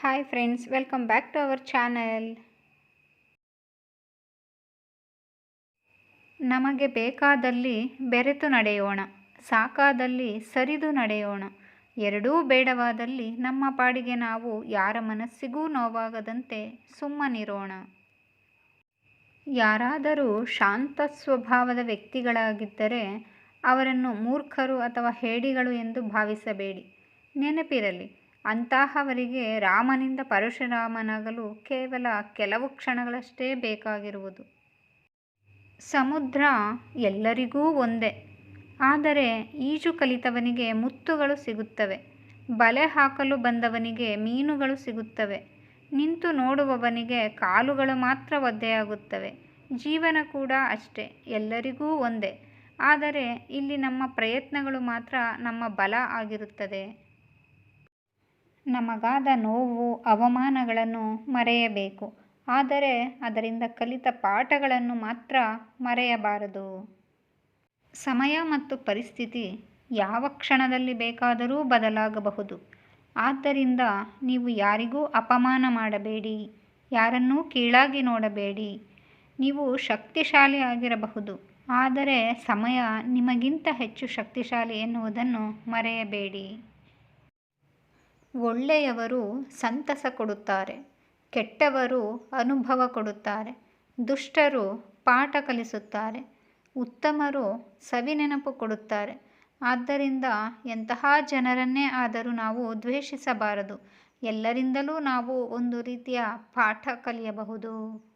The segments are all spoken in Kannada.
Hi friends welcome back to our channel ನಮಗೆ ಬೇಕಾದಲ್ಲಿ ಬೆರೆತು ನಡೆಯೋಣ, ಸಾಕಾದಲ್ಲಿ ಸರಿದು ನಡೆಯೋಣ. ಎರಡೂ ಬೇಡವಾದಲ್ಲಿ ನಮ್ಮ ಪಾಡಿಗೆ ನಾವು ಯಾರ ಮನಸ್ಸಿಗೂ ನೋವಾಗದಂತೆ ಸುಮ್ಮನಿರೋಣ. ಯಾರಾದರೂ ಶಾಂತ ಸ್ವಭಾವದ ವ್ಯಕ್ತಿಗಳಾಗಿದ್ದರೆ ಅವರನ್ನು ಮೂರ್ಖರು ಅಥವಾ ಹೇಡಿಗಳು ಎಂದು ಭಾವಿಸಬೇಡಿ. ನೆನಪಿರಲಿ ಅಂತಹವರಿಗೆ ರಾಮನಿಂದ ಪರಶುರಾಮನಾಗಲು ಕೇವಲ ಕೆಲವು ಕ್ಷಣಗಳಷ್ಟೇ ಬೇಕಾಗಿರುವುದು. ಸಮುದ್ರ ಎಲ್ಲರಿಗೂ ಒಂದೇ. ಆದರೆ ಈಜು ಕಲಿತವನಿಗೆ ಮುತ್ತುಗಳು ಸಿಗುತ್ತವೆ. ಬಲೆ ಹಾಕಲು ಬಂದವನಿಗೆ ಮೀನುಗಳು ಸಿಗುತ್ತವೆ. ನಿಂತು ನೋಡುವವನಿಗೆ ಕಾಲುಗಳು ಮಾತ್ರ ಒದ್ದೆಯಾಗುತ್ತವೆ. ಜೀವನ ಕೂಡ ಅಷ್ಟೇ, ಎಲ್ಲರಿಗೂ ಒಂದೇ. ಆದರೆ ಇಲ್ಲಿ ನಮ್ಮ ಪ್ರಯತ್ನಗಳು ಮಾತ್ರ ನಮ್ಮ ಬಲ ಆಗಿರುತ್ತದೆ. ನಮಗಾದ ನೋವು, ಅವಮಾನಗಳನ್ನು ಮರೆಯಬೇಕು. ಆದರೆ ಅದರಿಂದ ಕಲಿತ ಪಾಠಗಳನ್ನು ಮಾತ್ರ ಮರೆಯಬಾರದು. ಸಮಯ ಮತ್ತು ಪರಿಸ್ಥಿತಿ ಯಾವ ಕ್ಷಣದಲ್ಲಿ ಬೇಕಾದರೂ ಬದಲಾಗಬಹುದು. ಆದ್ದರಿಂದ ನೀವು ಯಾರಿಗೂ ಅಪಮಾನ ಮಾಡಬೇಡಿ. ಯಾರನ್ನೂ ಕೀಳಾಗಿ ನೋಡಬೇಡಿ. ನೀವು ಶಕ್ತಿಶಾಲಿ ಆಗಿರಬಹುದು. ಆದರೆ ಸಮಯ ನಿಮಗಿಂತ ಹೆಚ್ಚು ಶಕ್ತಿಶಾಲಿ ಎನ್ನುವುದನ್ನು ಮರೆಯಬೇಡಿ. ಒಳ್ಳೆಯವರು ಸಂತಸ ಕೊಡುತ್ತಾರೆ, ಕೆಟ್ಟವರು ಅನುಭವ ಕೊಡುತ್ತಾರೆ, ದುಷ್ಟರು ಪಾಠ ಕಲಿಸುತ್ತಾರೆ, ಉತ್ತಮರು ಸವಿನೆನಪು ಕೊಡುತ್ತಾರೆ. ಆದ್ದರಿಂದ ಎಂತಹ ಜನರನ್ನೇ ಆದರೂ ನಾವು ದ್ವೇಷಿಸಬಾರದು. ಎಲ್ಲರಿಂದಲೂ ನಾವು ಒಂದು ರೀತಿಯ ಪಾಠ ಕಲಿಯಬಹುದು.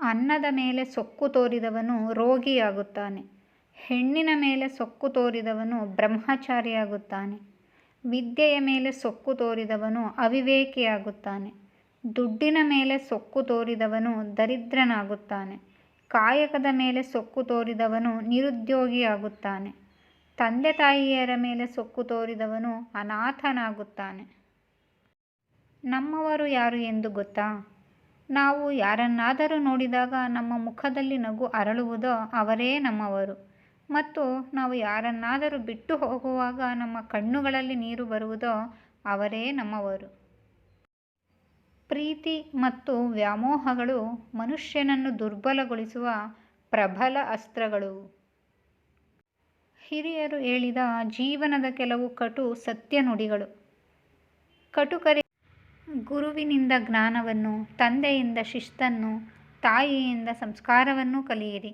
ಅನ್ನದ ಮೇಲೆ ಸೊಕ್ಕು ತೋರಿದವನು ರೋಗಿಯಾಗುತ್ತಾನೆ. ಹೆಣ್ಣಿನ ಮೇಲೆ ಸೊಕ್ಕು ತೋರಿದವನು ಬ್ರಹ್ಮಚಾರಿಯಾಗುತ್ತಾನೆ. ವಿದ್ಯೆಯ ಮೇಲೆ ಸೊಕ್ಕು ತೋರಿದವನು ಅವಿವೇಕಿಯಾಗುತ್ತಾನೆ. ದುಡ್ಡಿನ ಮೇಲೆ ಸೊಕ್ಕು ತೋರಿದವನು ದರಿದ್ರನಾಗುತ್ತಾನೆ. ಕಾಯಕದ ಮೇಲೆ ಸೊಕ್ಕು ತೋರಿದವನು ನಿರುದ್ಯೋಗಿಯಾಗುತ್ತಾನೆ. ತಂದೆ ತಾಯಿಯರ ಮೇಲೆ ಸೊಕ್ಕು ತೋರಿದವನು ಅನಾಥನಾಗುತ್ತಾನೆ. ನಮ್ಮವರು ಯಾರು ಎಂದು ಗೊತ್ತಾ? ನಾವು ಯಾರನ್ನಾದರೂ ನೋಡಿದಾಗ ನಮ್ಮ ಮುಖದಲ್ಲಿ ನಗು ಅರಳುವುದೋ ಅವರೇ ನಮ್ಮವರು. ಮತ್ತು ನಾವು ಯಾರನ್ನಾದರೂ ಬಿಟ್ಟು ಹೋಗುವಾಗ ನಮ್ಮ ಕಣ್ಣುಗಳಲ್ಲಿ ನೀರು ಬರುವುದೋ ಅವರೇ ನಮ್ಮವರು. ಪ್ರೀತಿ ಮತ್ತು ವ್ಯಾಮೋಹಗಳು ಮನುಷ್ಯನನ್ನು ದುರ್ಬಲಗೊಳಿಸುವ ಪ್ರಬಲ ಅಸ್ತ್ರಗಳು. ಹಿರಿಯರು ಹೇಳಿದ ಜೀವನದ ಕೆಲವು ಕಟು ಸತ್ಯ ನುಡಿಗಳು. ಕಟುಕರಿ ಗುರುವಿನಿಂದ ಜ್ಞಾನವನ್ನು, ತಂದೆಯಿಂದ ಶಿಸ್ತನ್ನು, ತಾಯಿಯಿಂದ ಸಂಸ್ಕಾರವನ್ನು ಕಲಿಯಿರಿ.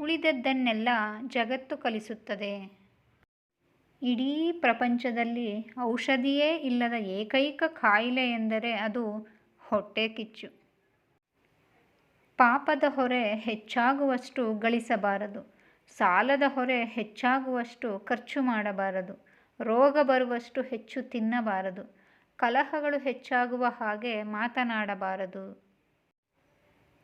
ಉಳಿದದ್ದನ್ನೆಲ್ಲ ಜಗತ್ತು ಕಲಿಸುತ್ತದೆ. ಇಡೀ ಪ್ರಪಂಚದಲ್ಲಿ ಔಷಧಿಯೇ ಇಲ್ಲದ ಏಕೈಕ ಕಾಯಿಲೆ ಎಂದರೆ ಅದು ಹೊಟ್ಟೆ ಕಿಚ್ಚು. ಪಾಪದ ಹೊರೆ ಹೆಚ್ಚಾಗುವಷ್ಟು ಗಳಿಸಬಾರದು. ಸಾಲದ ಹೊರೆ ಹೆಚ್ಚಾಗುವಷ್ಟು ಖರ್ಚು ಮಾಡಬಾರದು. ರೋಗ ಬರುವಷ್ಟು ಹೆಚ್ಚು ತಿನ್ನಬಾರದು. ಕಲಹಗಳು ಹೆಚ್ಚಾಗುವ ಹಾಗೆ ಮಾತನಾಡಬಾರದು.